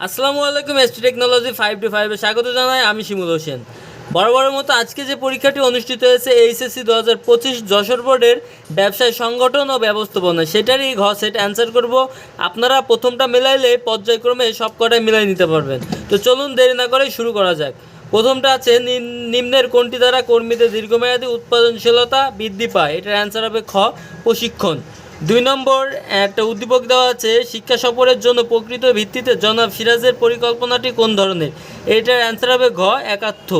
আসসালামু আলাইকুম ST technology five two ফাইভে স্বাগত জানাই, আমি শিমুল হোসেন। বরাবরের মতো আজকে যে পরীক্ষাটি অনুষ্ঠিত হয়েছে এইচএসসি দু হাজার পঁচিশ যশোর বোর্ডের ব্যবসায় সংগঠন ও ব্যবস্থাপনা, সেটারই ঘ সেট অ্যান্সার করব। আপনারা প্রথমটা মেলাইলে পর্যায়ক্রমে সব কটাই মিলাই নিতে পারবেন। তো চলুন দেরি না করে শুরু করা যাক। প্রথমটা আছে, নিম- নিম্নের কোনটি দ্বারা কর্মীদের দীর্ঘমেয়াদী উৎপাদনশীলতা বৃদ্ধি পায়? এটার অ্যান্সার হবে খ, প্রশিক্ষণ। দুই নম্বর, একটা উদ্দীপক দেওয়া আছে, শিক্ষা সফরের জন্য প্রকৃত ভিত্তিতে জনাব সিরাজের পরিকল্পনাটি কোন ধরনের? এটার অ্যান্সার হবে ঘ একার্থ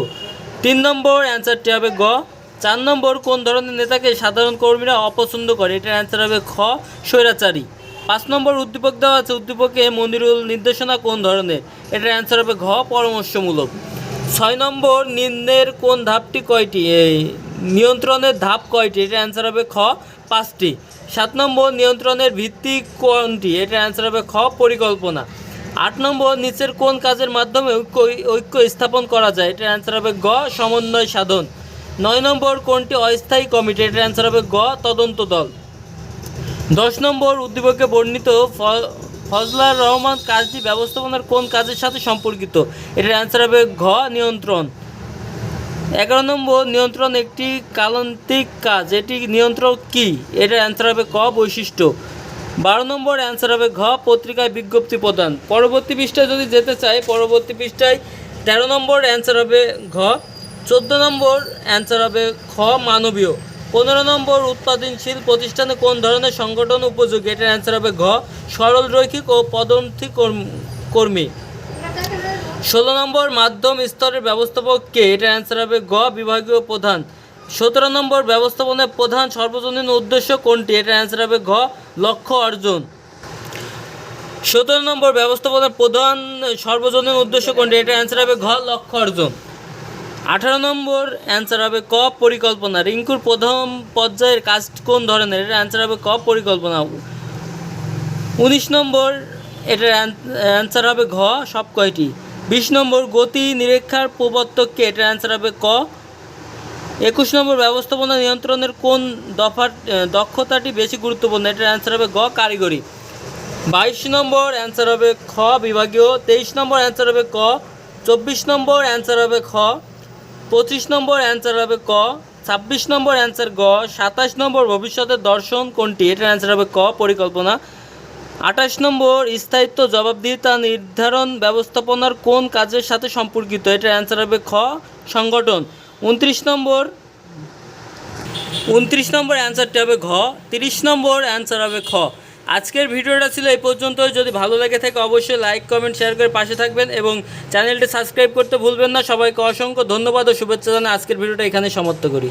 তিন নম্বর অ্যান্সারটি হবে গ। চার নম্বর, কোন ধরনের নেতাকে সাধারণ কর্মীরা অপছন্দ করে? এটার অ্যান্সার হবে খ, স্বৈরাচারী। পাঁচ নম্বর, উদ্দীপক দেওয়া আছে, উদ্দীপকে মনিরুল নির্দেশনা কোন ধরনের? এটার অ্যান্সার হবে ঘ, পরামর্শমূলক। ছয় নম্বর, নিম্নের কোন ধাপটি কয়টি? এই নিয়ন্ত্রণের ধাপ কয়টি? এটার অ্যান্সার হবে খ, পাঁচটি। সাত নম্বর, নিয়ন্ত্রণের ভিত্তি কোনটি? এটার অ্যান্সার হবে খ, পরিকল্পনা। আট নম্বর, নিচের কোন কাজের মাধ্যমে ঐক্য ঐক্য স্থাপন করা যায়? এটার অ্যান্সার হবে গ, সমন্বয় সাধন। নয় নম্বর, কোনটি অস্থায়ী কমিটি? এটার অ্যান্সার হবে গ, তদন্ত দল। দশ নম্বর উদ্দীপকে বর্ণিত ফজলার রহমান কাজটি ব্যবস্থাপনার কোন কাজের সাথে সম্পর্কিত? এটার অ্যান্সার হবে ঘ, নিয়ন্ত্রণ। এগারো নম্বর, নিয়ন্ত্রণ একটি কালান্তিক কাজ। এটি নিয়ন্ত্রক কি? এটার অ্যান্সার হবে ক বৈশিষ্ট্য। বারো নম্বর অ্যান্সার হবে ঘ পত্রিকায় বিজ্ঞপ্তি প্রদান। পরবর্তী পৃষ্ঠায় যদি যেতে চাই, পরবর্তী পৃষ্ঠায় তেরো নম্বর অ্যান্সার হবে ঘ। চোদ্দ নম্বর অ্যান্সার হবে খ মানবীয়। পনেরো নম্বর উৎপাদনশীল প্রতিষ্ঠানে কোন ধরনের সংগঠন উপযোগী? এটার অ্যান্সার হবে ঘ। সরল রৈখিক ও কর্ম- কর্মী। ষোলো নম্বর মাধ্যম স্তরের ব্যবস্থাপক কে এটার অ্যান্সার হবে গ, বিভাগীয় প্রধান। সতেরো নম্বর ব্যবস্থাপনার প্রধান সর্বজনীন উদ্দেশ্য কোনটি? এটার অ্যান্সার হবে ঘ লক্ষ্য অর্জন। সতেরো নম্বর ব্যবস্থাপনার প্রধান সর্বজনীন উদ্দেশ্য কোনটি? এটার অ্যান্সার হবে ঘ লক্ষ্য অর্জন। আঠারো নম্বর অ্যান্সার হবে ক, পরিকল্পনা। রিঙ্কুর প্রথম পর্যায়ের কাজ কোন ধরনের? এটার অ্যান্সার হবে ক, পরিকল্পনা। উনিশ নম্বর এটার অ্যান্সার হবে ঘ, সব কয়টি? বিশ নম্বর গতি নিরীক্ষার প্রবর্তককে এটার অ্যান্সার হবে ক। একুশ নম্বর ব্যবস্থাপনা নিয়ন্ত্রণের কোন দফার দক্ষতাটি বেশি গুরুত্বপূর্ণ? এটার অ্যান্সার হবে গ, কারিগরি। বাইশ নম্বর অ্যান্সার হবে খ, বিভাগীয়। তেইশ নম্বর অ্যান্সার হবে ক। চব্বিশ নম্বর অ্যান্সার হবে খ। পঁচিশ নম্বর অ্যান্সার হবে ক। ছাব্বিশ নম্বর অ্যান্সার গ। সাতাশ নম্বর ভবিষ্যতের দর্শন কোনটি? এটার অ্যান্সার হবে ক, পরিকল্পনা। আঠাশ নম্বর, স্থায়িত্ব জবাবদিহিতা নির্ধারণ ব্যবস্থাপনার কোন কাজের সাথে সম্পর্কিত? এটার অ্যান্সার হবে খ, সংগঠন। উনত্রিশ নম্বর উনত্রিশ নম্বর অ্যান্সারটি হবে ঘ, তিরিশ নম্বর অ্যান্সার হবে খ। আজকের ভিডিওটা ছিল এই পর্যন্ত। যদি ভালো লেগে থাকে অবশ্যই লাইক কমেন্ট শেয়ার করে পাশে থাকবেন এবং চ্যানেলটি সাবস্ক্রাইব করতে ভুলবেন না। সবাইকে অসংখ্য ধন্যবাদ ও শুভেচ্ছা জানাই। আজকের ভিডিওটা এখানে সমাপ্ত করি।